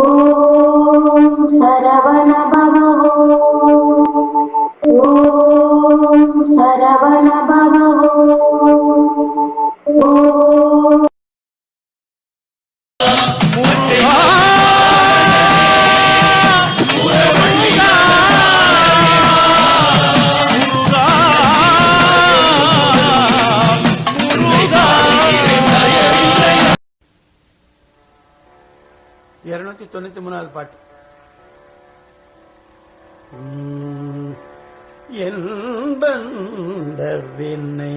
ॐ सरवण தொண்ணூத்தி மூணாவது பாட்டு. உம், என்பந்த வினை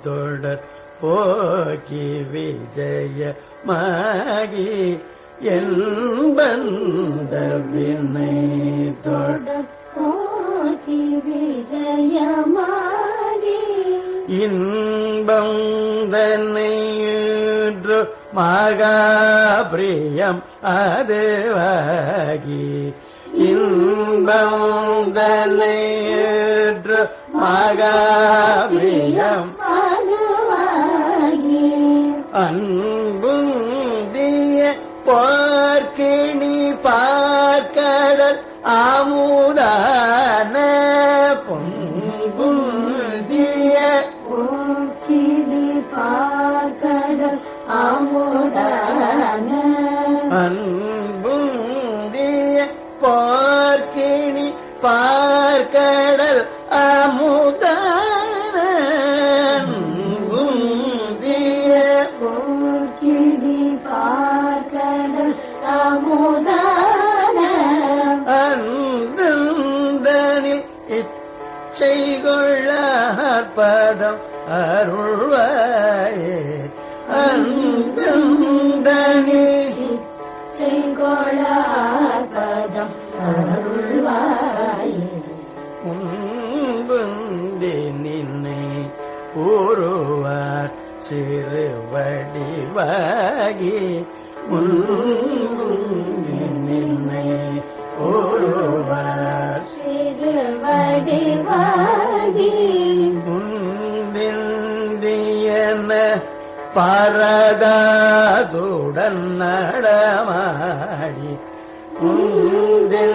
தொடர் போக்கி விஜயமாகி என்பந்த வினை தொடர் போக்கி விஜயமாகி இன் தன்னையுற்று மகாபிரியம் அதுவாகி. இன்பம் தன்னையுற்று மகாபிரியம் அதுவாகி. அன்புந்திய பார்க்கிணி பார்க்கடல் ஆமுதான பார்க்கிணி பார்க்கடல் அமுதான அன்புந்திய கிளி பார்க்கடல் அமுதான அந்தனில் இச்சை கொள்ளார்பதம் அருள்வாயே. அந்தனில் செங்கோளார்பதம் கூறுவார் சிறு வடிவாகி நின்னை கூறுவார். சிறுவடிவாகி முந்திந்தியன பரதாதுடன் நடமாடி முந்திந்தியன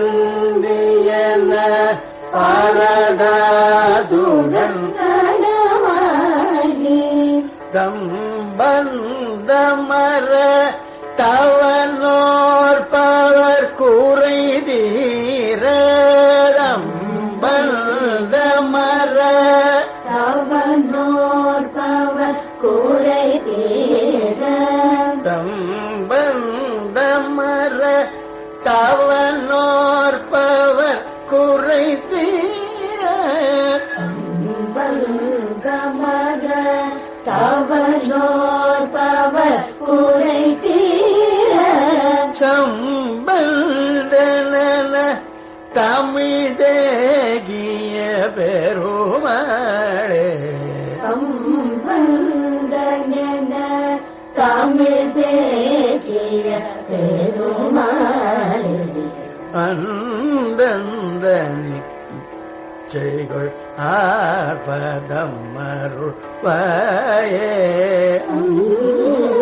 பரதாதுடன் தம்பந்தமர தவனோர் பவர் கூற சம்பந்தன தமிழகிய பெருமாளே. சம்பந்தன தமிழ் தேகிய பெருமாளே. அந்தந்தனி செய்கொள் ஆர்பதம் அருள்வாயே.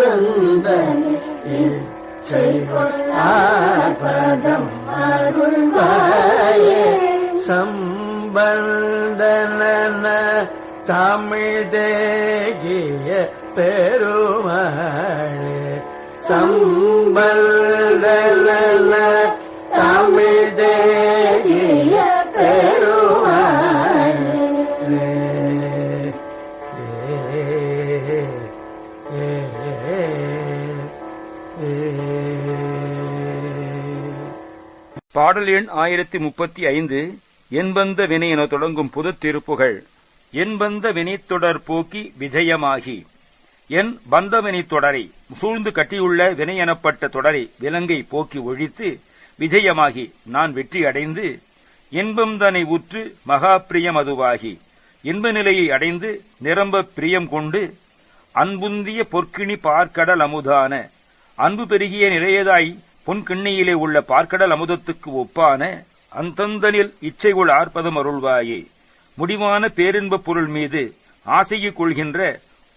அந்தந்தனி செய்வதம் ஆர்பதம் அருள்வாயே சம்பந்தன தமிழ் தேகிய பெருமாளே சம்பந்தன பாடல் எண் ஆயிரத்தி முப்பத்தி ஐந்து என்பந்த வினை என தொடங்கும் புது திருப்புகள். என்பந்த வினைத்தொடர் போக்கி விஜயமாகி. என் பந்த வினைத்தொடரை சூழ்ந்து கட்டியுள்ள வினை எனப்பட்ட தொடரை விலங்கை போக்கி ஒழித்து விஜயமாகி நான் வெற்றி அடைந்து இன்பம் தனை உற்று மகா பிரியம் அதுவாகி. இன்ப நிலையை அடைந்து நிரம்ப பிரியம் கொண்டு அன்புந்திய பொற்கிணி பார்க்கடல் அமுதான. அன்பு பெருகிய நிறையதாய் பொன்கிண்ணியிலே உள்ள பார்க்கடல் அமுதத்துக்கு ஒப்பான அந்தந்தனில் இச்சைகுள் ஆர்ப்பதம் அருள்வாயே. முடிவான பேரின்பப் பொருள் மீது ஆசையை கொள்கின்ற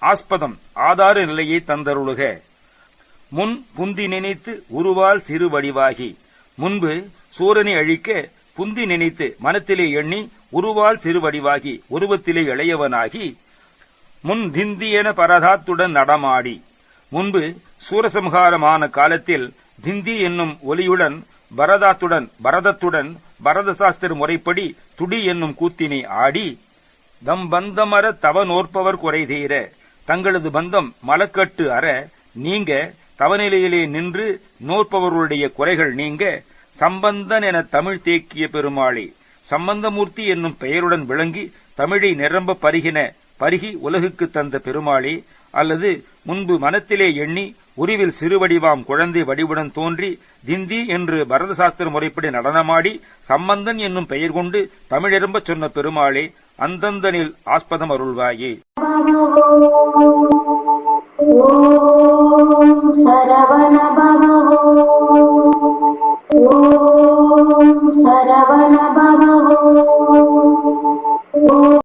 ஆஸ்பதம் ஆதார நிலையை தந்தருளுக. முன் புந்தி நினைத்து உருவால் சிறு வடிவாகி முன்பு சூரனை அழிக்க புந்தி நினைத்து மனத்திலே எண்ணி உருவால் சிறு வடிவாகி உருவத்திலே இளையவனாகி முன் திந்தியன பரதாத்துடன் நடமாடி முன்பு சூரசம்ஹாரமான காலத்தில் திந்தி என்னும் ஒலியுடன் பரதாத்துடன் பரதத்துடன் பரத சாஸ்திர முறைப்படி துடி என்னும் கூத்தினை ஆடி தம் பந்தமர தவ நோற்பவர் குறைதீர தங்களது பந்தம் மலக்கட்டு அற நீங்க தவநிலையிலே நின்று நோற்பவர்களுடைய குறைகள் நீங்க சம்பந்தன் என தமிழ் தேக்கிய பெருமாளே சம்பந்தமூர்த்தி என்னும் பெயருடன் விளங்கி தமிழை நிரம்ப பருகின பருகி உலகுக்கு தந்த பெருமாளே அல்லது முன்பு மனத்திலே எண்ணி உருவில் சிறுவடிவாம் குழந்தை வடிவுடன் தோன்றி திந்தி என்று பரத சாஸ்திர முறைப்படி நடனமாடி சம்பந்தன் என்னும் பெயர் கொண்டு தமிழெரும்பச் சொன்ன பெருமாளே அந்தந்தனில் ஆஸ்பதம் அருள்வாயே.